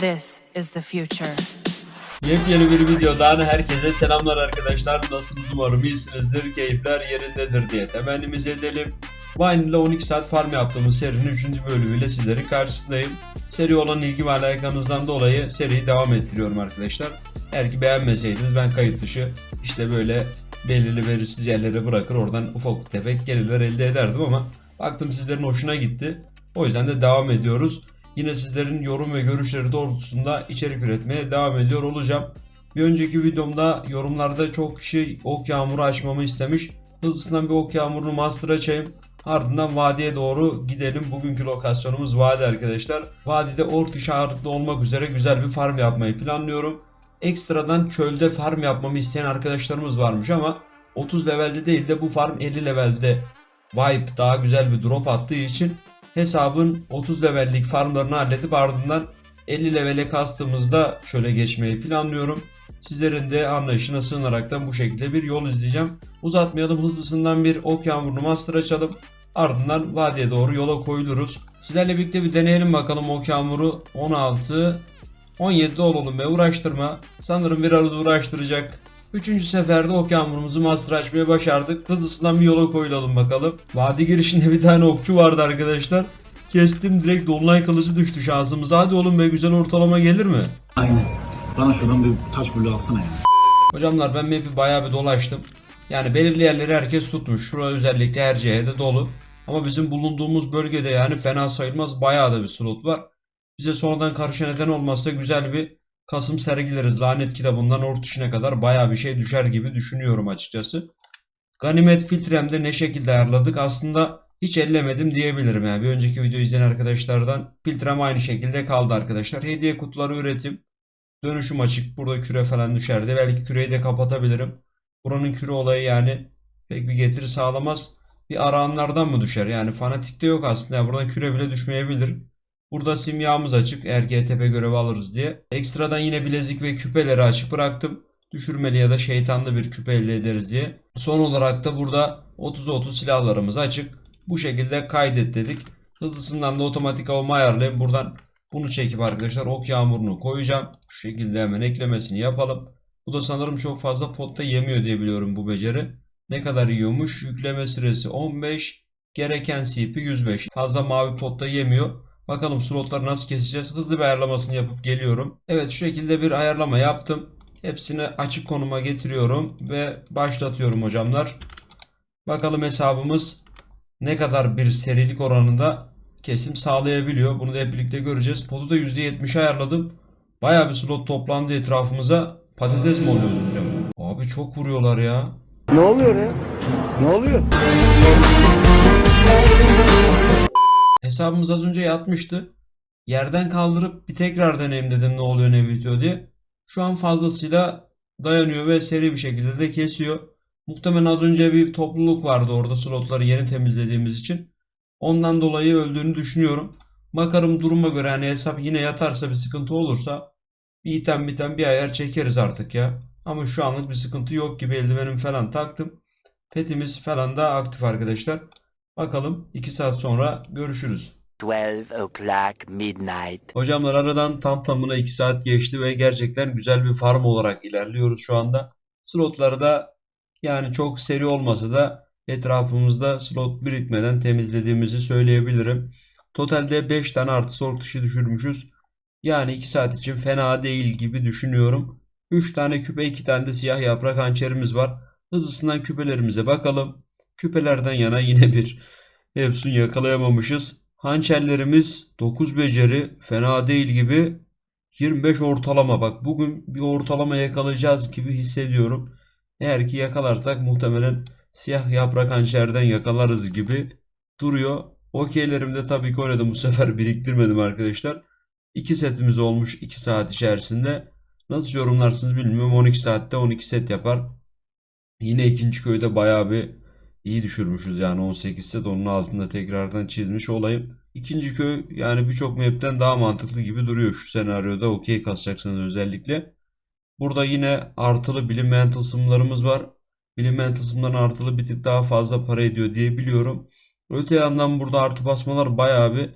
This is the future. Yepyeni bir videodan herkese selamlar arkadaşlar. Nasılsınız umarım iyisinizdir, keyifler yerindedir diye temennimizi edelim. Vine ile 12 saat farm yaptığımız serinin 3. bölümüyle sizlerin karşısındayım. Seri olan ilgi ve alakanızdan dolayı seriyi devam ettiriyorum arkadaşlar. Eğer ki beğenmeseydiniz ben kayıt dışı işte böyle belirli belirsiz yerlere bırakır oradan ufak tefek gelirler elde ederdim ama baktım sizlerin hoşuna gitti. O yüzden de devam ediyoruz. Yine sizlerin yorum ve görüşleri doğrultusunda içerik üretmeye devam ediyor olacağım. Bir önceki videomda yorumlarda çok kişi ok yağmuru açmamı istemiş. Hızlısından bir ok yağmurunu master açayım. Ardından vadiye doğru gidelim. Bugünkü lokasyonumuz vadi arkadaşlar. Vadide ork işaretli olmak üzere güzel bir farm yapmayı planlıyorum. Ekstradan çölde farm yapmamı isteyen arkadaşlarımız varmış ama 30 levelde değil de bu farm 50 levelde vibe daha güzel bir drop attığı için hesabın 30 levellik farmlarını halledip ardından 50 levele kastığımızda şöyle geçmeyi planlıyorum. Sizlerin de anlayışına sığınaraktan bu şekilde bir yol izleyeceğim. Uzatmayalım hızlısından bir ok yağmurunu master açalım. Ardından vadiye doğru yola koyuluruz. Sizlerle birlikte bir deneyelim bakalım ok yağmuru 16 17'de olalım ve uğraştırma. Sanırım biraz uğraştıracak. Üçüncü seferde ok yağmurumuzu master açmaya başardık. Hızlısından bir yola koyulalım bakalım. Vadi girişinde bir tane okçu vardı arkadaşlar. Kestim direkt dolunay kılıcı düştü şansımıza. Hadi oğlum be güzel ortalama gelir mi? Aynen. Bana şuradan bir taş bulu alsana ya. Hocamlar ben map'i bayağı bir dolaştım. Yani belirli yerleri herkes tutmuş. Şura özellikle Erce'ye dolu. Ama bizim bulunduğumuz bölgede yani fena sayılmaz bayağı da bir slot var. Bize sonradan karşı neden olmazsa güzel bir Kasım sergileriz. Lanet kitabından orta işine kadar bayağı bir şey düşer gibi düşünüyorum açıkçası. Ganimet filtremde ne şekilde ayarladık aslında hiç ellemedim diyebilirim. Yani bir önceki video izleyen arkadaşlardan filtrem aynı şekilde kaldı arkadaşlar. Hediye kutuları üretim. Dönüşüm açık. Burada küre falan düşerdi. Belki küreyi de kapatabilirim. Buranın küre olayı yani pek bir getiri sağlamaz. Bir arayanlardan mı düşer? Yani fanatikte yok aslında. Yani buradan küre bile düşmeyebilir. Burada simyamız açık. Eğer GTP görevi alırız diye. Ekstradan yine bilezik ve küpeleri açık bıraktım. Düşürmeli ya da şeytanlı bir küpe elde ederiz diye. Son olarak da burada 30-30 silahlarımız açık. Bu şekilde kaydet dedik. Hızlısından da otomatik avımı ayarlayayım. Buradan bunu çekip arkadaşlar ok yağmurunu koyacağım. Şu şekilde hemen eklemesini yapalım. Bu da sanırım çok fazla potta yemiyor diye biliyorum bu beceri. Ne kadar yiyormuş? Yükleme süresi 15. Gereken CP 105. Fazla mavi potta yemiyor. Bakalım slotları nasıl keseceğiz. Hızlı bir ayarlamasını yapıp geliyorum. Evet şu şekilde bir ayarlama yaptım. Hepsini açık konuma getiriyorum ve başlatıyorum hocamlar. Bakalım hesabımız ne kadar bir serilik oranında kesim sağlayabiliyor. Bunu da hep birlikte göreceğiz. Podu da %70 ayarladım. Baya bir slot toplandı etrafımıza. Patates mi oluyordu hocam? Abi çok vuruyorlar ya. Ne oluyor ya? Ne oluyor? Hesabımız az önce yatmıştı. Yerden kaldırıp bir tekrar deneyim dedim ne oluyor ne bitiyor diye. Şu an fazlasıyla dayanıyor ve seri bir şekilde de kesiyor. Muhtemelen az önce bir topluluk vardı orada slotları yeni temizlediğimiz için. Ondan dolayı öldüğünü düşünüyorum. Bakarım duruma göre hani hesap yine yatarsa bir sıkıntı olursa bir item biten bir ayar çekeriz artık ya. Ama şu anlık bir sıkıntı yok gibi eldivenim falan taktım. Petimiz falan da aktif arkadaşlar. Bakalım 2 saat sonra görüşürüz. 12 o'clock midnight. Hocamlar aradan tam tamına 2 saat geçti ve gerçekten güzel bir farm olarak ilerliyoruz şu anda. Slotları da yani çok seri olmasa da etrafımızda slot birikmeden temizlediğimizi söyleyebilirim. Totalde 5 tane artı sork dışı düşürmüşüz. Yani 2 saat için fena değil gibi düşünüyorum. 3 tane küpe 2 tane de siyah yaprak hançerimiz var. Hızlısından küpelerimize bakalım. Küpelerden yana yine bir Hepsini yakalayamamışız. Hançerlerimiz 9 beceri fena değil gibi 25 ortalama. Bak bugün bir ortalama yakalayacağız gibi hissediyorum. Eğer ki yakalarsak muhtemelen siyah yaprak hançerden yakalarız gibi duruyor. Okeylerimde tabii ki oynadım bu sefer biriktirmedim arkadaşlar. 2 setimiz olmuş 2 saat içerisinde. Nasıl yorumlarsınız bilmiyorum. 12 saatte 12 set yapar. Yine ikinci köyde bayağı bir iyi düşürmüşüz yani 18 set onun altında tekrardan çizmiş olayım. İkinci köy yani birçok map'ten daha mantıklı gibi duruyor şu senaryoda okey kasacaksınız özellikle. Burada yine artılı bilinmeyen tılsımlarımız var. Bilinmeyen tılsımların artılı bir tık daha fazla para ediyor diye biliyorum. Öte yandan burada artı basmalar bayağı bir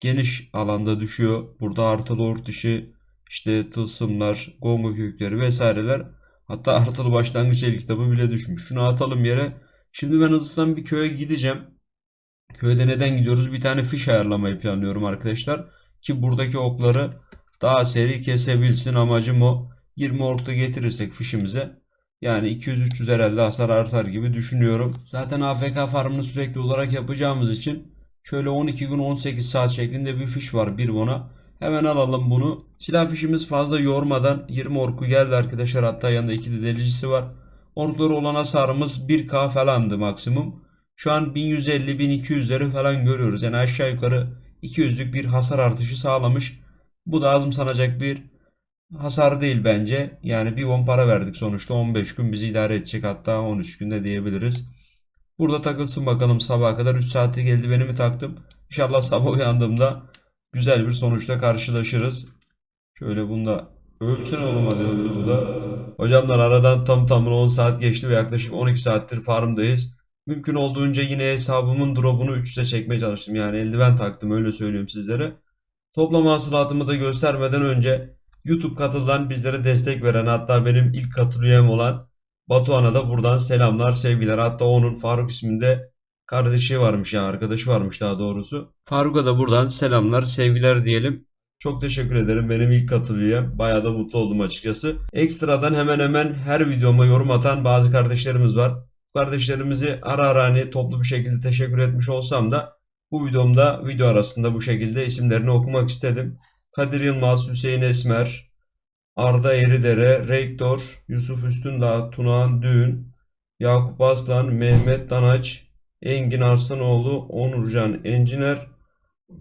geniş alanda düşüyor. Burada artılı ort dışı işte tılsımlar, gongo kökleri vesaireler. Hatta artılı başlangıç el kitabı bile düşmüş. Şunu atalım yere. Şimdi ben hızlıdan bir köye gideceğim. Köyde neden gidiyoruz? Bir tane fiş ayarlamayı planlıyorum arkadaşlar. Ki buradaki okları daha seri kesebilsin amacım o. 20 orta getirirsek fişimize yani 200-300 herhalde hasar artar gibi düşünüyorum. Zaten AFK farmını sürekli olarak yapacağımız için şöyle 12 gün 18 saat şeklinde bir fiş var bir bona. Hemen alalım bunu. Silah fişimiz fazla yormadan 20 orku geldi arkadaşlar. Hatta yanında 2 de delicisi var. Orkları olan hasarımız 1k falandı maksimum. Şu an 1150-1200'leri falan görüyoruz. Yani aşağı yukarı 200'lük bir hasar artışı sağlamış. Bu da azım sanacak bir hasar değil bence. Yani bir 10 para verdik sonuçta. 15 gün bizi idare edecek. Hatta 13 günde diyebiliriz. Burada takılsın bakalım sabaha kadar. 3 saatlik eldivenimi taktım. İnşallah sabah uyandığımda güzel bir sonuçla karşılaşırız. Şöyle bunda ölsün oğlum hadi öldü bu da. Hocamlar aradan tam tamına 10 saat geçti ve yaklaşık 12 saattir farmdayız. Mümkün olduğunca yine hesabımın drop'unu 300'e çekmeye çalıştım. Yani eldiven taktım öyle söyleyeyim sizlere. Toplam hasılatımı da göstermeden önce YouTube katıldan bizlere destek veren hatta benim ilk katıl üyem olan Batuhan'a da buradan selamlar sevgiler. Hatta onun Faruk isminde kardeşi varmış yani arkadaşı varmış daha doğrusu. Faruk'a da buradan selamlar sevgiler diyelim. Çok teşekkür ederim. Benim ilk katıl üyem. Bayağı da mutlu oldum açıkçası. Ekstradan hemen hemen her videoma yorum atan bazı kardeşlerimiz var. Bu kardeşlerimizi ara ara hani toplu bir şekilde teşekkür etmiş olsam da bu videomda video arasında bu şekilde isimlerini okumak istedim. Kadir Yılmaz, Hüseyin Esmer, Arda Eridere, Rektör, Yusuf Üstündağ, Tunağan Düğün, Yakup Aslan, Mehmet Danaç, Engin Arslanoğlu, Onurcan Enciner,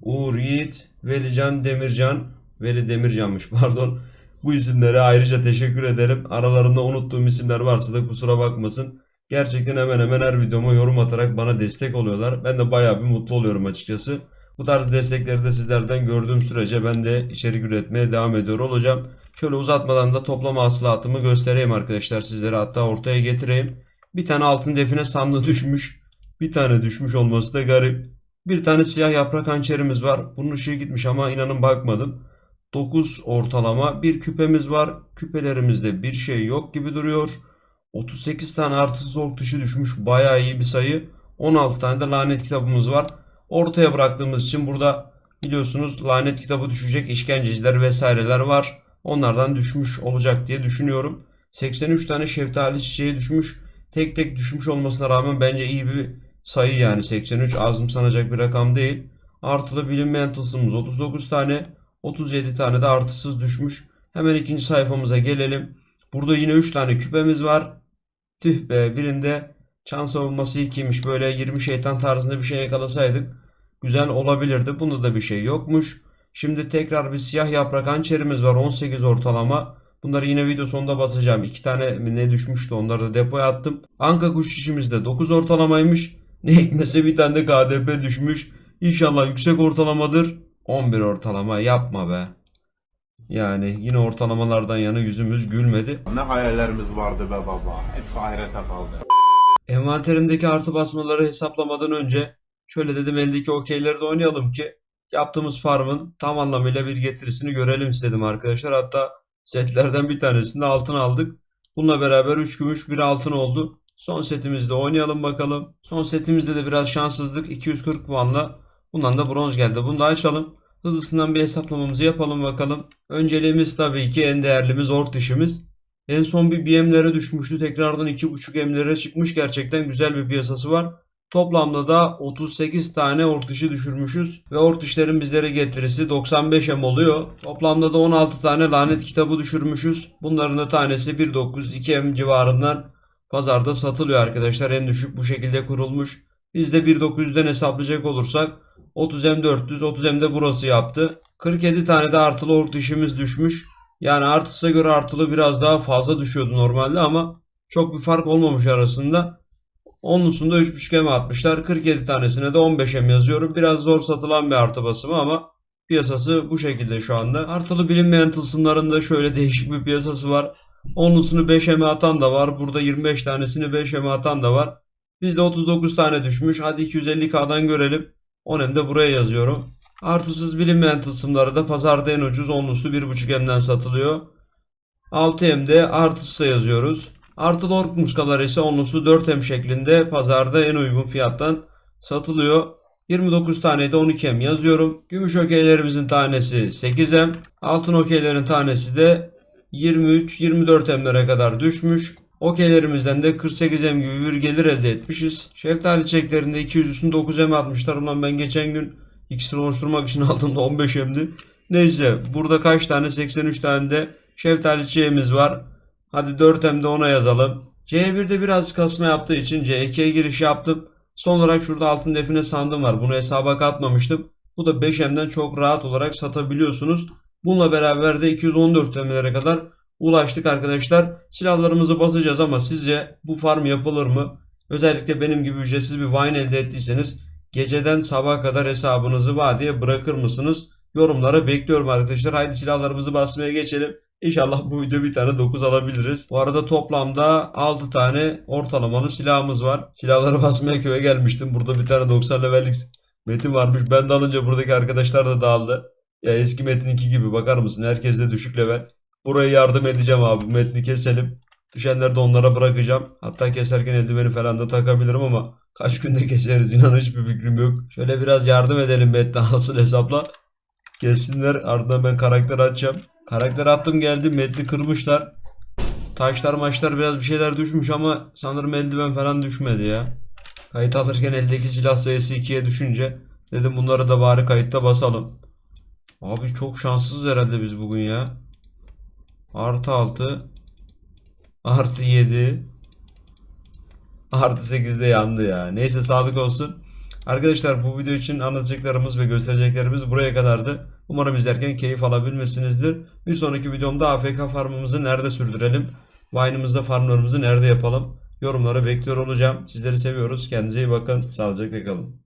Uğur Yiğit, Velican Demircan, Veli Demircan'mış pardon. Bu isimlere ayrıca teşekkür ederim. Aralarında unuttuğum isimler varsa da kusura bakmasın. Gerçekten hemen hemen her videoma yorum atarak bana destek oluyorlar. Ben de bayağı bir mutlu oluyorum açıkçası. Bu tarz destekleri de sizlerden gördüğüm sürece ben de içerik üretmeye devam ediyor olacağım. Şöyle uzatmadan da toplam hasılatımı göstereyim arkadaşlar sizlere hatta ortaya getireyim. Bir tane altın define sandığı düşmüş. Bir tane düşmüş olması da garip. Bir tane siyah yaprak hançerimiz var. Bunun ışığı gitmiş ama inanın bakmadım. 9 ortalama bir küpemiz var. Küpelerimizde bir şey yok gibi duruyor. 38 tane artısız ok dışı düşmüş. Bayağı iyi bir sayı. 16 tane de lanet kitabımız var. Ortaya bıraktığımız için burada biliyorsunuz lanet kitabı düşecek işkenceciler vesaireler var. Onlardan düşmüş olacak diye düşünüyorum. 83 tane şeftali çiçeği düşmüş. Tek tek düşmüş olmasına rağmen bence iyi bir sayı yani 83 azım sanacak bir rakam değil. Artılı bilinmeyen tılsımımız 39 tane. 37 tane de artısız düşmüş. Hemen ikinci sayfamıza gelelim. Burada yine 3 tane küpemiz var. Tüh be birinde çan savunması 2'ymiş. Böyle 20 şeytan tarzında bir şey yakalasaydık güzel olabilirdi. Bunda da bir şey yokmuş. Şimdi tekrar bir siyah yaprak hançerimiz var 18 ortalama. Bunları yine video sonunda basacağım. 2 tane ne düşmüştü onları da depoya attım. Anka kuş işimiz de 9 ortalamaymış. Ne hikmetse bir tane de KDP düşmüş. İnşallah yüksek ortalamadır. 11 ortalama yapma be. Yani yine ortalamalardan yana yüzümüz gülmedi. Ne hayallerimiz vardı be baba. Hepsi ahirete kaldı. Envanterimdeki artı basmaları hesaplamadan önce şöyle dedim eldeki okeyleri de oynayalım ki yaptığımız farmın tam anlamıyla bir getirisini görelim istedim arkadaşlar. Hatta setlerden bir tanesinde altın aldık. Bununla beraber 3 gümüş 1 altın oldu. Son setimizde oynayalım bakalım. Son setimizde de biraz şanssızlık 240 puanla. Bundan da bronz geldi. Bunu da açalım. Hızlısından bir hesaplamamızı yapalım bakalım. Önceliğimiz tabii ki en değerlimiz ort dişimiz. En son bir BM'lere düşmüştü. Tekrardan 2.5 M'lere çıkmış. Gerçekten güzel bir piyasası var. Toplamda da 38 tane ort dışı düşürmüşüz. Ve ort dişlerin bizlere getirisi 95 M oluyor. Toplamda da 16 tane lanet kitabı düşürmüşüz. Bunların da tanesi 1.9-2 M civarından pazarda satılıyor arkadaşlar. En düşük bu şekilde kurulmuş. Biz de 1.900'den hesaplayacak olursak 30M 400, 30M de burası yaptı. 47 tane de artılı ort dişimiz düşmüş. Yani artısına göre artılı biraz daha fazla düşüyordu normalde ama çok bir fark olmamış arasında. Onlusunda 3.5 M atmışlar. 47 tanesine de 15 M yazıyorum. Biraz zor satılan bir artı basımı ama piyasası bu şekilde şu anda. Artılı bilinmeyen tılsımlarında şöyle değişik bir piyasası var. Onlusunu 5 M atan da var. Burada 25 tanesini 5 M atan da var. Bizde 39 tane düşmüş. Hadi 250K'dan görelim. 10 M de buraya yazıyorum. Artısız bilinmeyen tılsımları da pazarda en ucuz onlusu 1.5M'den satılıyor. 6M'de artısı yazıyoruz. Artı ork muskaları ise onlusu 4M şeklinde pazarda en uygun fiyattan satılıyor. 29 tane de 12M yazıyorum. Gümüş okeylerimizin tanesi 8M. Altın okeylerin tanesi de 23-24M'lere kadar düşmüş. Okeylerimizden de 48M gibi bir gelir elde etmişiz. Şeftali çeklerinde 200 üstün 9M atmışlar. Ulan ben geçen gün iksir oluşturmak için aldığımda 15M'di. Neyse burada kaç tane 83 tane de şeftali çiğimiz var. Hadi 4M'de ona yazalım. C1'de biraz kasma yaptığı için C2'ye giriş yaptım. Son olarak şurada altın define sandım var. Bunu hesaba katmamıştım. Bu da 5M'den çok rahat olarak satabiliyorsunuz. Bununla beraber de 214 TL'lere kadar ulaştık arkadaşlar. Silahlarımızı basacağız ama sizce bu farm yapılır mı? Özellikle benim gibi ücretsiz bir wine elde ettiyseniz geceden sabaha kadar hesabınızı vadeye bırakır mısınız? Yorumlara bekliyorum arkadaşlar. Haydi silahlarımızı basmaya geçelim. İnşallah bu video bir tane 9 alabiliriz. Bu arada toplamda 6 tane ortalamalı silahımız var. Silahları basmaya köye gelmiştim. Burada bir tane 90 levellik metin varmış. Ben de alınca buradaki arkadaşlar da dağıldı. Ya eski metin 2 gibi bakar mısın? Herkes de düşük level. Buraya yardım edeceğim abi. Metni keselim. Düşenleri de onlara bırakacağım. Hatta keserken eldiveni falan da takabilirim ama kaç günde keseriz inan hiçbir fikrim yok. Şöyle biraz yardım edelim metni alsın hesapla. Kessinler ardından ben karakter açacağım. Karakter attım geldi metni kırmışlar. Taşlar maçlar biraz bir şeyler düşmüş ama sanırım eldiven falan düşmedi ya. Kayıt alırken eldeki silah sayısı 2'ye düşünce dedim bunları da bari kayıtta basalım. Abi çok şanssız herhalde biz bugün ya. Artı 6 Artı 7 Artı 8'de yandı ya. Neyse sağlık olsun. Arkadaşlar bu video için anlatacaklarımız ve göstereceklerimiz buraya kadardı. Umarım izlerken keyif alabilmişsinizdir. Bir sonraki videomda AFK farmımızı nerede sürdürelim? Vine'ımızda farmlarımızı nerede yapalım? Yorumlara bekliyor olacağım. Sizleri seviyoruz. Kendinize iyi bakın. Sağlıcakla kalın.